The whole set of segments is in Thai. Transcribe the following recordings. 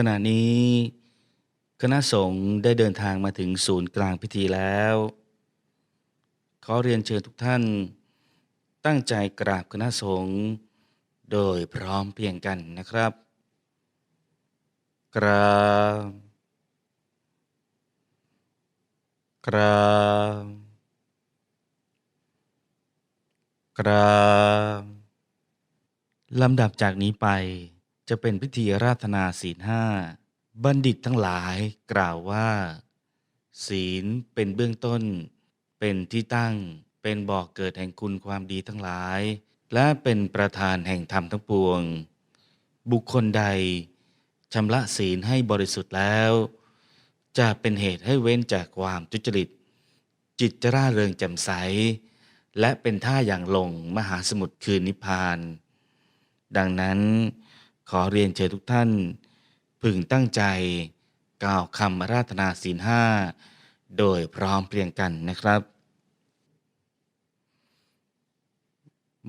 ขณะนี้ คณะสงฆ์ได้เดินทางมาถึงศูนย์กลางพิธีแล้ว ขอเรียนเชิญทุกท่าน ตั้งใจกราบคณะสงฆ์โดยพร้อมเพียงกันนะครับ กราบ กราบ กราบลำดับจากนี้ไป จะเป็นพิธีราธนาศีลห้าบัณฑิตทั้งหลายกล่าวว่า ศีลเป็นเบื้องต้น เป็นที่ตั้งเป็นบ่อกเกิดแห่งคุณความดีทั้งหลาย และเป็นประธานแห่งธรรมทั้งปวง บุคคลใดชำระศีลให้บริสุทธิ์แล้ว จะเป็นเหตุให้เว้นจากความทุจริต จิตจะร่าเริงแจ่มใส และเป็นท่าอย่างลงมหาสมุทรคืนนิพพาน ดังนั้น ขอเรียนเชิญทุกท่าน พึงตั้งใจกล่าวคำราธนาศีลห้าโดยพร้อมเพรียงกันนะครับ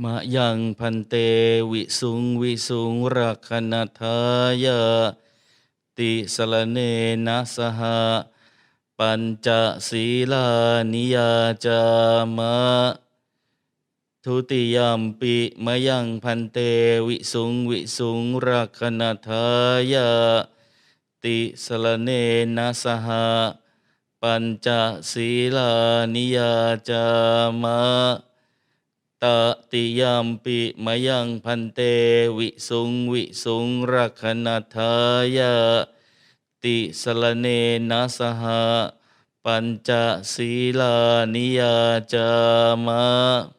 มะยังพันเตวิสุงวิสุงรักขณทายาติสลเนนะสหะปัญจศีลานิยาจามะ ทุติยมปิมยังพันเตวิสุงวิสุงรักขณทายาติสลเนนะสหะปัญจศีลานิยาจามะตติยมปิมยังพันเตวิสุงวิสุงรักขณทายาติสลเนนะสหะปัญจศีลานิยาจามะ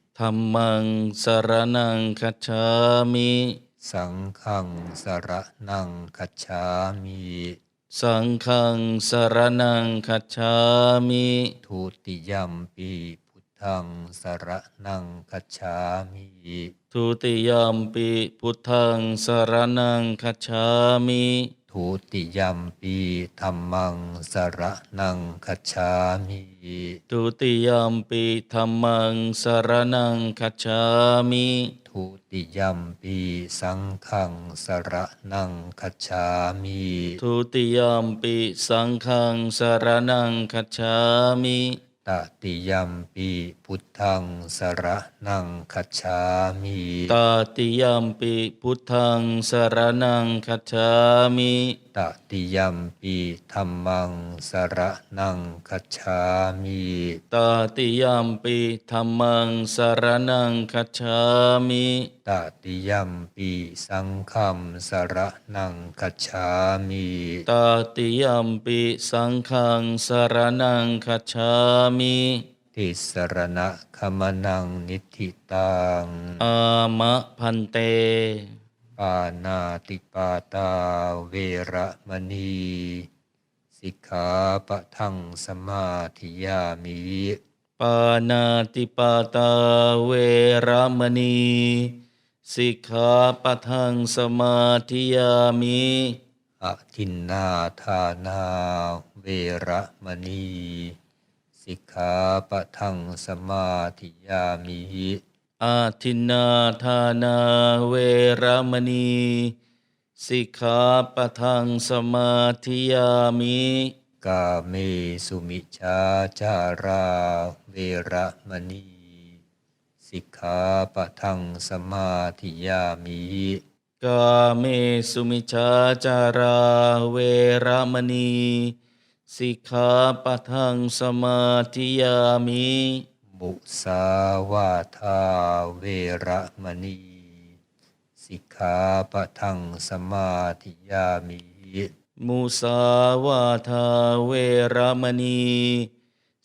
ธัมมังสรณังคัจฉามิสังฆังสระนังคัจฉามิ สังฆังสรณังคัจฉามิทุติยัมปีพุทธังสระนังคัจฉามิ ทุติยมปิพุทธังสรณังคัจฉามิ ทุติยัมปีธัมมังสระนังคัจฉามิทุติยมปิธัมมังสรณังคัจฉามิทุติยัมปีสังฆังสระนังคัจฉามิทุติยมปิสังฆังสรณังคัจฉามิตติยัมปี พุทธังสระนังคัจฉามิตาติยมปิพุทธังสรณังคัจฉามิตติยัมปีธัมมังสระนังคัจฉามิตาติยมปิธัมมังสรณังคัจฉามิตติยัมปีสังฆัมสระนังคัจฉามิตาติยมปิสังฆังสรณังคัจฉามิ ติสรณะขมนังนิธิตัง อามะพันเต ปานาติปาตาเวระมณี สิกขาปะทังสมาธิยามิปานาติปาตาเวรมณี สิกขาปะทังสมาธิยามิอะทินนาทานาเวระมณี สิกขาปะทังสมาธิยามิอาทินนาทานาเวรมณี สิกขาปะทังสมาธิยามิ กาเมสุมิชาจาราเวระมณี สิกขาปะทังสมาธิยามิกาเมสุมิชาจาราเวรมณี สสิกขาปะทังสมาธิยามิมุสาวาทาเวระมณี สิกขาปะทังสมาธิยามิ มุสาวาทาเวระมณี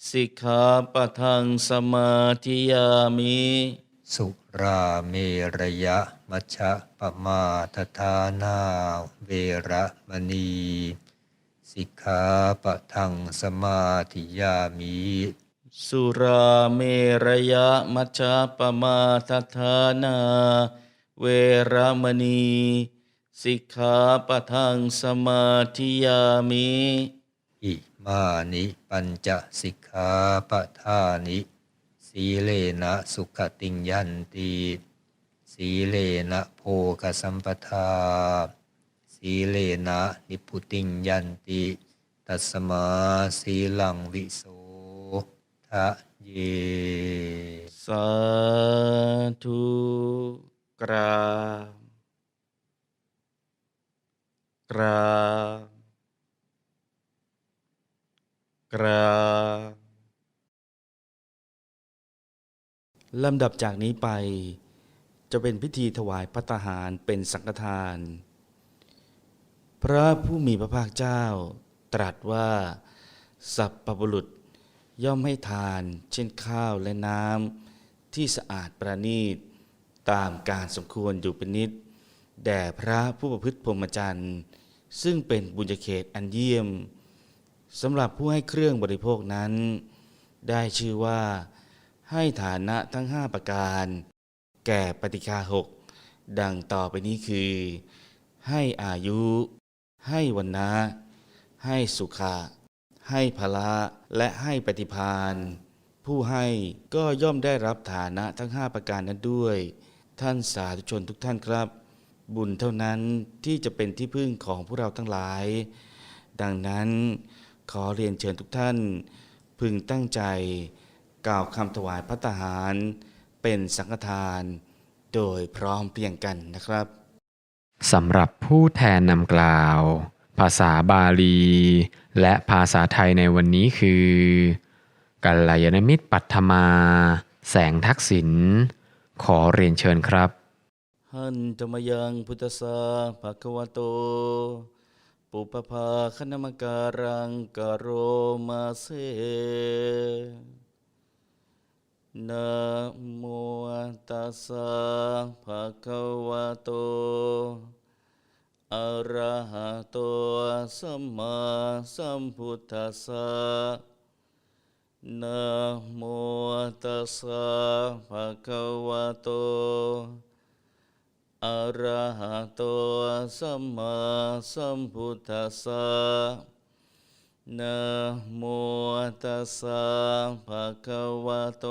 สิกขาปะทังสมาธิยามิ สุราเมรยะมัชฌะปมาทฐานาเวระมณี สิกขาปะทังสมาธิยามิสุราเมรยะมัชฌะปมาทัฏฐานา เวระมณี สิกขาปะทังสมาธิยามิอิมานิปัญจสิกขาปะทานิสีเลนะสุขติงยันติสีเลนะโภคสัมปทา สีเลนะนิพพุติงยันติ ตัสมาสีลังวิโสทะเย สาธุกราบกราบกราบลำดับจากนี้ไป จะเป็นพิธีถวายพัตหารเป็นสังฆทาน พระผู้มีพระภาคเจ้า ตรัสว่า สัพพบุรุษย่อมให้ทานเช่นข้าวและน้ำที่สะอาดประณีต ตามการสมควรอยู่เป็นนิด แด่พระผู้ประพฤติพรหมจรรย์ ซึ่งเป็นบุญญาเขตอันเยี่ยมสำหรับผู้ให้เครื่องบริโภคนั้น ได้ชื่อว่าให้ฐานะทั้งห้าประการ แก่ปฏิคาหกดังต่อไปนี้คือ ให้อายุ ให้วันนะให้สุขะให้พละและให้ปฏิพานผู้ให้ก็ย่อมได้รับฐานะทั้งห้าประการนั้นด้วย ท่านสาธุชนทุกท่านครับ บุญเท่านั้นที่จะเป็นที่พึ่งของพวกเราทั้งหลาย ดังนั้นขอเรียนเชิญทุกท่าน พึงตั้งใจ กล่าวคำถวายพระตาหาร เป็นสังฆทาน โดยพร้อมเพียงกันนะครับ สำหรับผู้แทนนำกล่าว ภาษาบาลี และภาษาไทยในวันนี้คือกัลยาณมิตรปัทมา แสงทักษิณขอเรียนเชิญครับหันธรรมยังพุทธสาภะคะวะโต ปุปภาคณมการังกโรมาเซ นะโมตัสสะภะคะวะโต อะระหะโต สัมมาสัมพุทธัสสะนะโมตัสสะภะคะวะโต อะระหะโต สัมมาสัมพุทธัสสะ นะโมตัสสะภะคะวะโต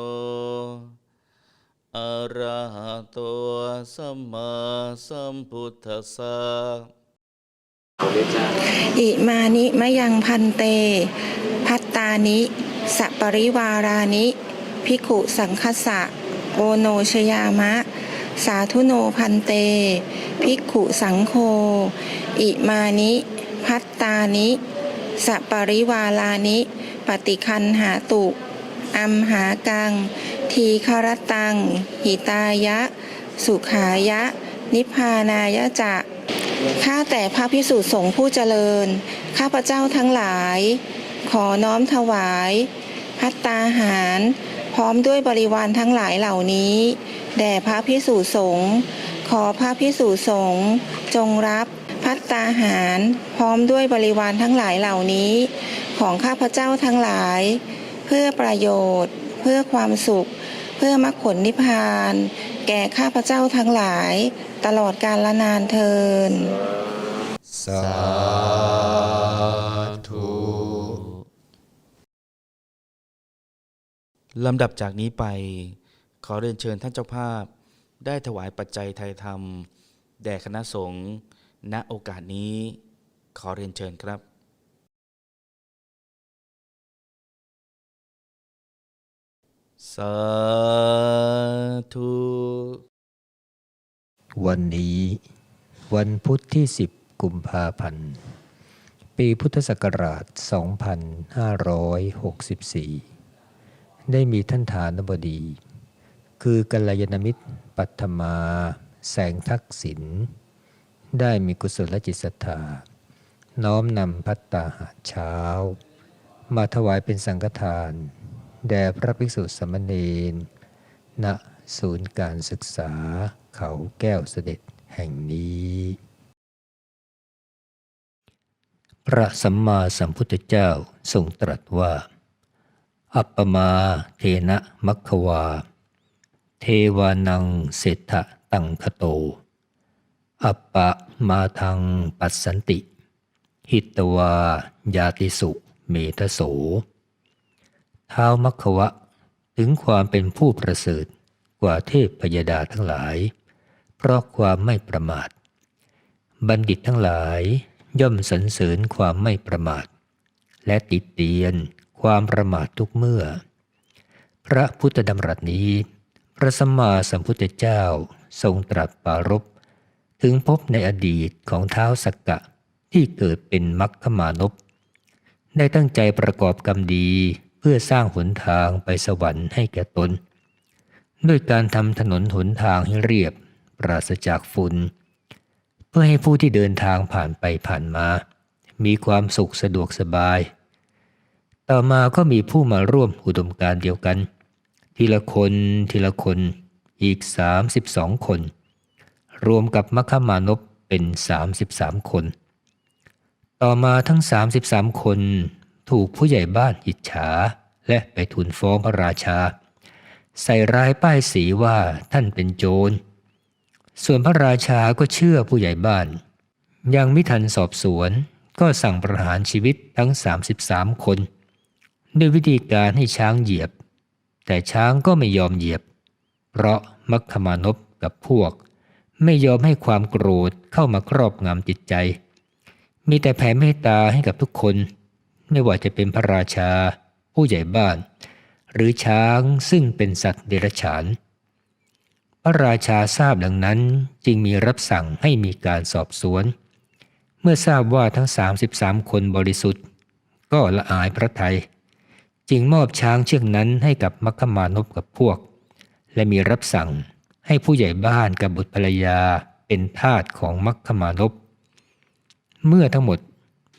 อะระหะโต สัมมาสัมพุทธัสสะ อิมานิมะยังพันเต พัตตานิ สัปริวารานิภิกขุสังคสะ โอโนชยามะ สาธุโนพันเตภิกขุสังโฆอิมานิ พัตตานิ สปริวารานิ ปฏิคันหาตุอัมหากัง ทีคารตัง หิตายะ สุขายะ นิพพานายะจะข้าแต่พระพิสุสงฆ์ผู้เจริญ ข้าพระเจ้าทั้งหลาย ขอน้อมถวาย พัตตาหาร พร้อมด้วยบริวารทั้งหลายเหล่านี้ แด่พระพิสุสงฆ์ขอพระพิสุสงฆ์จงรับ พัตตาหาร พร้อมด้วยบริวารทั้งหลายเหล่านี้ ของข้าพเจ้าทั้งหลาย เพื่อประโยชน์ เพื่อความสุข เพื่อมรรคผลนิพพาน แก่ข้าพเจ้าทั้งหลาย ตลอดกาลนานเทิน สาธุลำดับจากนี้ไป ขอเรียนเชิญท่านเจ้าภาพ ได้ถวายปัจจัยไทยธรรม แด่คณะสงฆ์ ณโอกาสนี้ขอเรียนเชิญครับสาธุวันนี้ วันพุธที่ 10 กุมภาพันธ์ ปีพุทธศักราช 2564 ได้มีท่านฐานบดี คือกัลยาณมิตร ปัทมา แสงทักษิณ ได้มีกุศลจิตศรัทธา น้อมนำพัตตาหารเช้า มาถวายเป็นสังฆทาน แด่พระภิกษุสามเณรณศูนย์การศึกษาเขาแก้วเสด็จแห่งนี้ พระสัมมาสัมพุทธเจ้าทรงตรัสว่า อัปปมาเทนะมัคควา เทวานังเศรษฐตังคโต อัปปะมาทังปัสสันติ หิตวายาติสุเมทโสเท้ามัคควะถึงความเป็นผู้ประเสริฐกว่าเทพพยดาทั้งหลาย เพราะความไม่ประมาท บัณฑิตทั้งหลายย่อมสรรเสริญความไม่ประมาท และติดเตียนความประมาททุกเมื่อ พระพุทธดำรัสนี้ พระสัมมาสัมพุทธเจ้าทรงตรัสปารภ ถึงพบในอดีตของเท้าสักกะที่เกิดเป็นมัคคมานพได้ตั้งใจประกอบกรรมดีเพื่อสร้างหนทางไปสวรรค์ให้แก่ตน ด้วยการทำถนนหนทางให้เรียบปราศจากฝุ่นเพื่อให้ผู้ที่เดินทางผ่านไปผ่านมา มีความสุขสะดวกสบาย ต่อมาก็มีผู้มาร่วมอุดมการเดียวกัน ทีละคนทีละคนอีก 32 คน รวมกับมัคคมานพเป็น 33 คน ต่อมาทั้ง 33 คน ถูกผู้ใหญ่บ้านอิจฉา และไปทูลฟ้องพระราชา ใส่ร้ายป้ายสีว่าท่านเป็นโจร ส่วนพระราชาก็เชื่อผู้ใหญ่บ้าน ยังไม่ทันสอบสวนก็สั่งประหารชีวิตทั้ง 33 คน ด้วยวิธีการให้ช้างเหยียบ แต่ช้างก็ไม่ยอมเหยียบ เพราะมัคคมานพกับพวก ไม่ยอมให้ความโกรธเข้ามาครอบงำจิตใจ มีแต่แผ่เมตตาให้กับทุกคน ไม่ว่าจะเป็นพระราชา ผู้ใหญ่บ้าน หรือช้างซึ่งเป็นสัตว์เดรัจฉาน พระราชาทราบดังนั้นจึงมีรับสั่งให้มีการสอบสวน เมื่อทราบว่าทั้ง 33 คนบริสุทธิ์ ก็ละอายพระทัยจึงมอบช้างเชือกนั้นให้กับมัคคมานพกับพวก และมีรับสั่ง ให้ผู้ใหญ่บ้านกับบุตรภรรยาเป็นทาสของมัคคมานพเมื่อทั้งหมด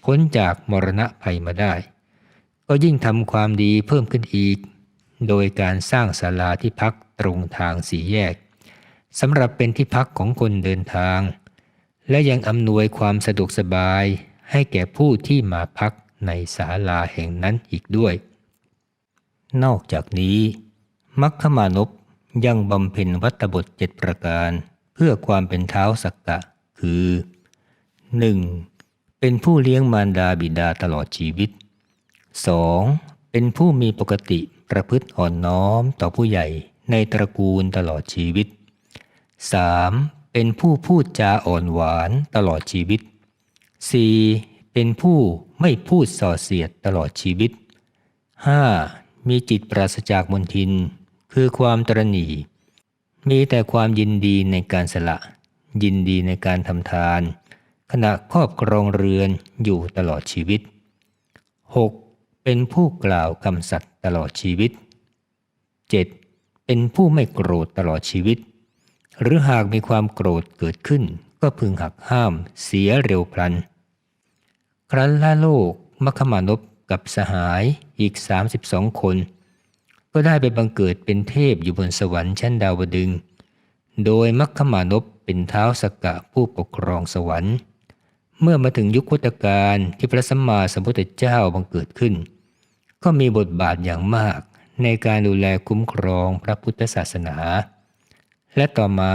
พ้นจากมรณะภัยมาได้ ก็ยิ่งทำความดีเพิ่มขึ้นอีก โดยการสร้างศาลาที่พักตรงทางสี่แยกสำหรับเป็นที่พักของคนเดินทาง และยังอำนวยความสะดวกสบายให้แก่ผู้ที่มาพักในศาลาแห่งนั้นอีกด้วย นอกจากนี้ มัคคมานพ ยังบำเพ็ญวัตบทเจ็ดประการ เพื่อความเป็นเท้าสักกะ คือ 1. เป็นผู้เลี้ยงมารดาบิดาตลอดชีวิต 2. เป็นผู้มีปกติประพฤติอ่อนน้อมต่อผู้ใหญ่ในตระกูลตลอดชีวิต 3. เป็นผู้พูดจาอ่อนหวานตลอดชีวิต 4. เป็นผู้ไม่พูดส่อเสียดตลอดชีวิต 5. มีจิตปราศจากมนทิน คือความตรณีมีแต่ความยินดีในการสละ ยินดีในการทำทาน ขณะครอบครองเรือนอยู่ตลอดชีวิต 6. เป็นผู้กล่าวคำสัตย์ตลอดชีวิต 7. เป็นผู้ไม่โกรธตลอดชีวิต หรือหากมีความโกรธเกิดขึ้น ก็พึงหักห้ามเสียเร็วพลัน ครั้นละโลกมัคคมานพกับสหายอีก 32 คน ก็ได้ไปบังเกิดเป็นเทพอยู่บนสวรรค์ชั้นดาวดึง โดยมัคคมานพเป็นเท้าสกกะผู้ปกครองสวรรค์ เมื่อมาถึงยุคพุทธกาลที่พระสัมมาสัมพุทธเจ้าบังเกิดขึ้น ก็มีบทบาทอย่างมากในการดูแลคุ้มครองพระพุทธศาสนา และต่อมา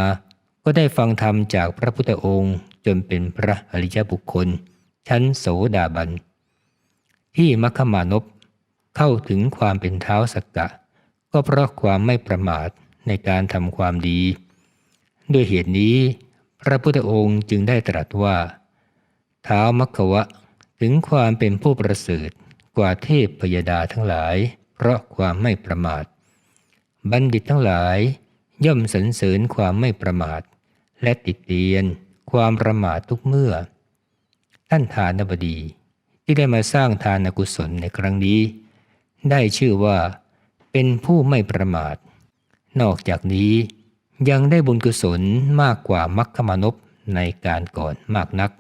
ก็ได้ฟังธรรมจากพระพุทธองค์จนเป็นพระอริยบุคคล ชั้นโสดาบัน ที่มัคคมานพเข้าถึงความเป็นเท้าสกกะ ก็เพราะความไม่ประมาทในการทำความดี ด้วยเหตุนี้ พระพุทธองค์จึงได้ตรัสว่า เท้ามัคควะถึงความเป็นผู้ประเสริฐกว่าเทพพยดาทั้งหลาย เพราะความไม่ประมาท บัณฑิตทั้งหลาย ย่อมสรรเสริญความไม่ประมาท และติดเตียน ความประมาททุกเมื่อ ท่านฐานบดีที่ได้มาสร้างทานกุศลในครั้งนี้ ได้ชื่อว่า เป็นผู้ไม่ประมาท นอกจากนี้ยังได้บุญกุศลมากกว่ามัคคมานพในการก่อนมากนัก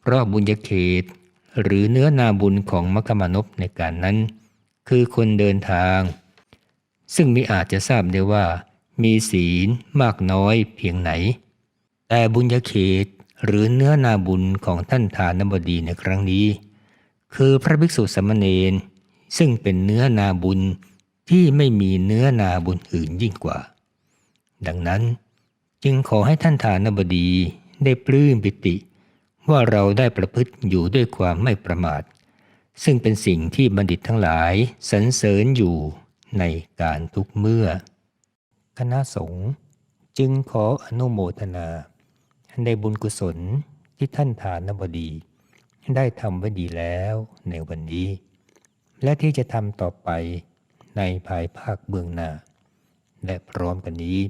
เพราะบุญญเขต หรือเนื้อนาบุญของมัคคมานพในการนั้น คือคนเดินทาง ซึ่งมิอาจจะทราบได้ว่า มีศีลมากน้อยเพียงไหน แต่บุญญเขตหรือเนื้อนาบุญของท่านทานบดีในครั้งนี้ คือพระภิกษุสมเณรซึ่งเป็นเนื้อนาบุญ ที่ไม่มีเนื้อนาบุญอื่นยิ่งกว่า ดังนั้นจึงขอให้ท่านทานบดีได้ปลื้มปิติ ว่าเราได้ประพฤติอยู่ด้วยความไม่ประมาท ซึ่งเป็นสิ่งที่บัณฑิตทั้งหลายสรรเสริญอยู่ในการทุกเมื่อ คณะสงฆ์จึงขออนุโมทนาในบุญกุศลที่ท่านทานบดี ได้ทำไว้ดีแล้วในวันนี้ และที่จะทำต่อไป ในภายภาคเบื้องหน้า และพร้อมกันนี้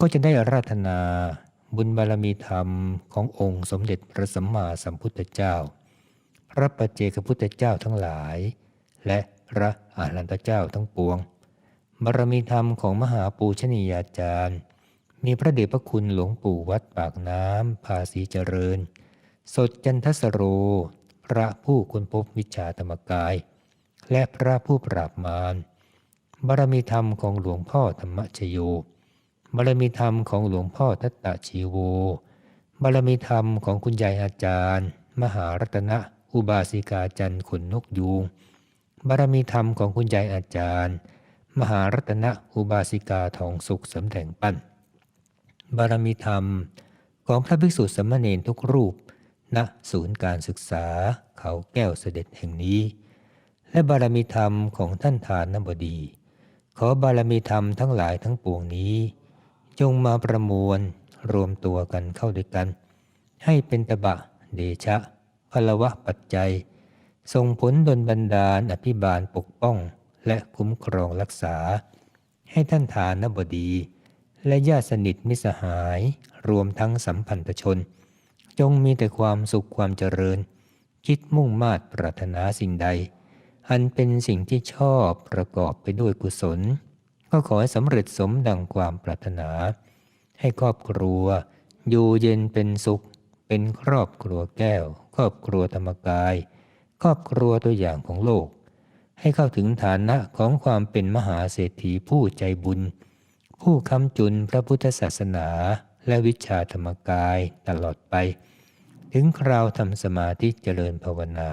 ก็จะได้ราธนาบุญบารมีธรรมขององค์สมเด็จพระสัมมาสัมพุทธเจ้า พระปัจเจกพุทธเจ้าทั้งหลาย และพระอาหันตเจ้าทั้งปวง บารมีธรรมของมหาปูชนียาจารย์ มีพระเดชพระคุณหลวงปู่วัดปากน้ำภาษีเจริญ สดจันทสโร พระผู้ค้นพบวิชาธรรมกาย และพระผู้ปราบมาร บารมีธรรมของหลวงพ่อธรรมชโยบารมีธรรมของหลวงพ่อทัตตะชีโวบารมีธรรมของคุณยายอาจารย์ มหารัตนะอุบาสิกาจันทร์ขนนกยูงบารมีธรรมของคุณยายอาจารย์ มหารัตนะอุบาสิกาทองสุขสำแดงปั้น บารมีธรรมของพระภิกษุสมณรทุกรูปณศูนย์การศึกษาเขาแก้วเสด็จแห่งนี้ และบารมีธรรมของท่านทานนบดี ขอบารมีธรรมทั้งหลายทั้งปวงนี้ จงมาประมวลรวมตัวกันเข้าด้วยกัน ให้เป็นตบะเดชะพลวะปัจจัย ส่งผลดลบันดาลอภิบาลปกป้องและคุ้มครองรักษา ให้ท่านทานบดี และญาติสนิทมิสหายรวมทั้งสัมพันธชน จงมีแต่ความสุขความเจริญ คิดมุ่งมาตรปรารถนาสิ่งใด อันเป็นสิ่งที่ชอบประกอบไปด้วยกุศล ก็ขอให้สำเร็จสมดังความปรารถนา ให้ครอบครัว อยู่เย็นเป็นสุข เป็นครอบครัวแก้ว ครอบครัวธรรมกาย ครอบครัวตัวอย่างของโลก ให้เข้าถึงฐานะของความเป็นมหาเศรษฐีผู้ใจบุญ ผู้คำจุนพระพุทธศาสนาและวิชาธรรมกายตลอดไป ถึงคราวทำสมาธิเจริญภาวนา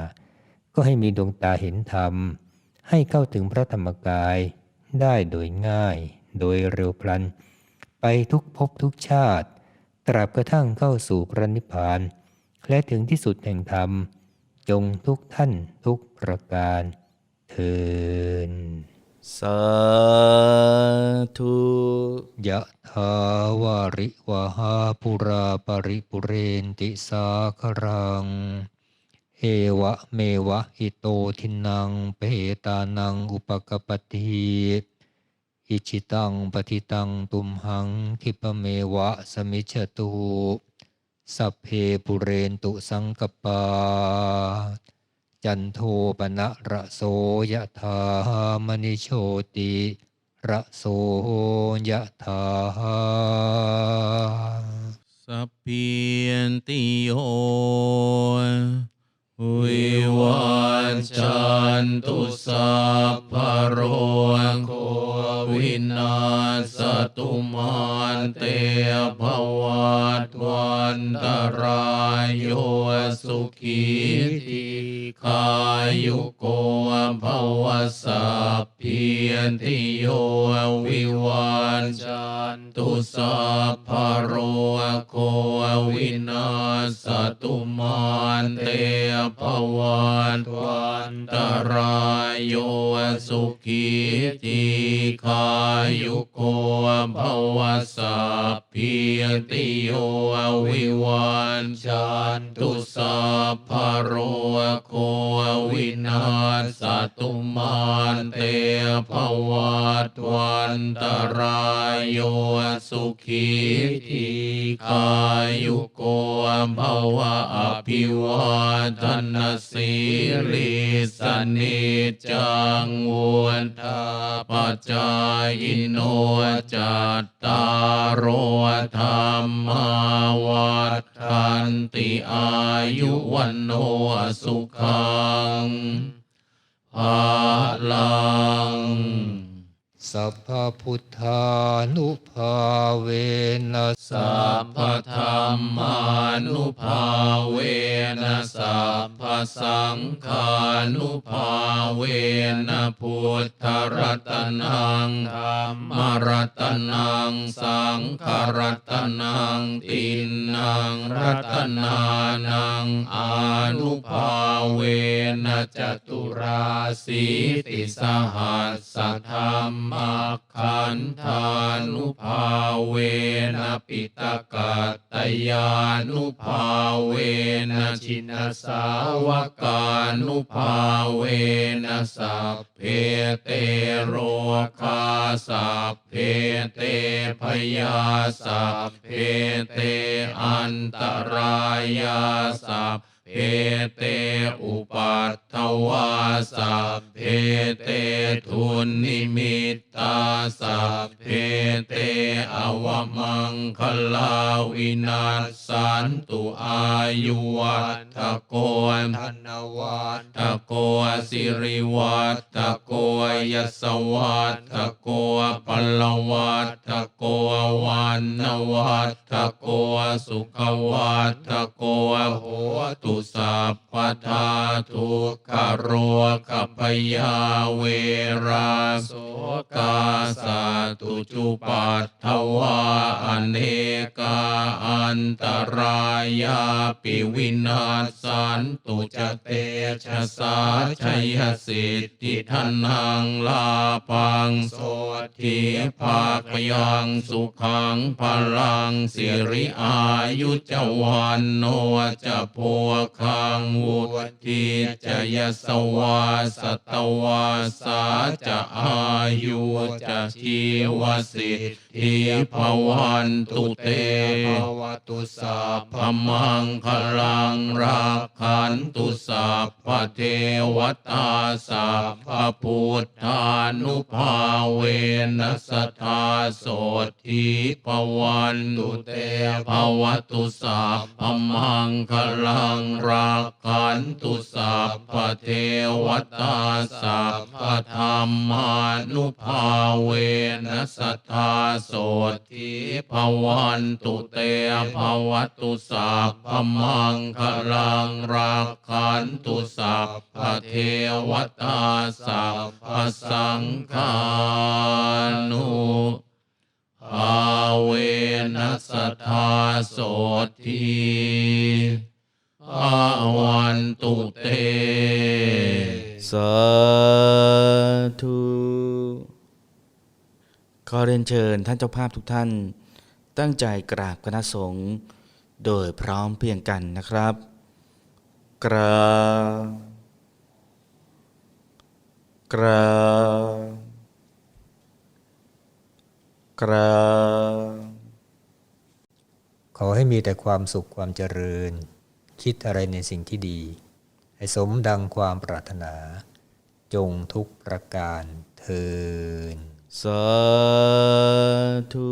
ก็ให้มีดวงตาเห็นธรรม ให้เข้าถึงพระธรรมกายได้โดยง่าย โดยเร็วพลัน ไปทุกภพทุกชาติ ตราบกระทั่งเข้าสู่พระนิพพาน และถึงที่สุดแห่งธรรม จงทุกท่านทุกประการเทินสาธุยะทาวาริวหาปุราปริปุเรนติสาครัง เอวะเมวะอิโตทินังเปตานังอุปกปปติอิชิตังปฏิตังตุมหังคิปเมวะสมิจตุสัพเพปุเรนตุสังกปา จันโทปนะระโสยธามณิโชติระโสยธาสัพพินติโย วิวันจันตุสัพพโรโควินาสตุมันเตภวัตวันตรายโยสุขีติขายุโกภวสัพพินติโยวิวันจันตุสัพพโรโควินา สตุมานเตภวันตวันตรายโยสุขีติคายุโกภวสา พพิติโยวิวันชันตุสัพพะโรโควินาศตุมานเตภวัตวันตรายโยสุขีทีขายุโกภวะอภิวาทนาสีริสนิจจังวุฒาปจายโนจัต ตารโอธรรมาวัฏันติอายุวันโนสุขังภาลัง สัพพพุทธานุภาเวนะสัพพธรรมานุภาเวนะสัพพสังฆานุภาเวนะพุทธรัตนังธรรมรัตนังสังฆรัตนังตินังรัตนานังอนุภาเวนะจตุราสีติสหัสสธรรมขันธานุภาเวนะปิตกัตตยานุภาเวนะชินสาวกานุภาเวนะสัพเพเตโรคาสัพเพเตพยาสัพเพเตอันตรายาสัพ เพเตอุปัตถวาสัพเพเตทุนนิมิตตาสัพเพเตอวมังคลาวินาศสันตุอายุวัฏโกธนวัฏโกสิริวัฏโกยสวัฏโกปลวัฏโกวันนวัฏโกสุขวัฏโกโหตุสัพพทาทุกขโรคพยาเวราโสกาสาตุจุปัตถวาอเนกาอันตรายาปิวินาสันตุจเตชะสาชัยสิทธิทันังลาปังโสทิภาคยังสุขังพลังสิริอายุจวันโนจะโพคังวุติจะยสวาสตวาสาจะอายุจะชีวสิทธิภวันตุเตภวตุสัพพมังคลังรักขันตุสัพพเทวตาสัพพพุทธานุภาเวนัสทธาโสทิภวันตุเตภวตุสัพพมังคลังรักขันตุสัพพเทวตาสัพพธรรมานุภาเวนัสทธาโสทิภวันตุเตภวตุสัพพมังคลังรักขันตุสัพพเทวตาสัพพสังฆานุภาเวนัสทธาโสทิ ภาวันตุเต สาธุขอเรียนเชิญท่านเจ้าภาพทุกท่าน ตั้งใจกราบคณะสงฆ์โดยพร้อมเพรียงกันนะครับ กราบกราบกราบขอให้มีแต่ความสุขความเจริญ คิดอะไรในสิ่งที่ดี ให้สมดังความปรารถนา จงทุกประการเทินสาธุ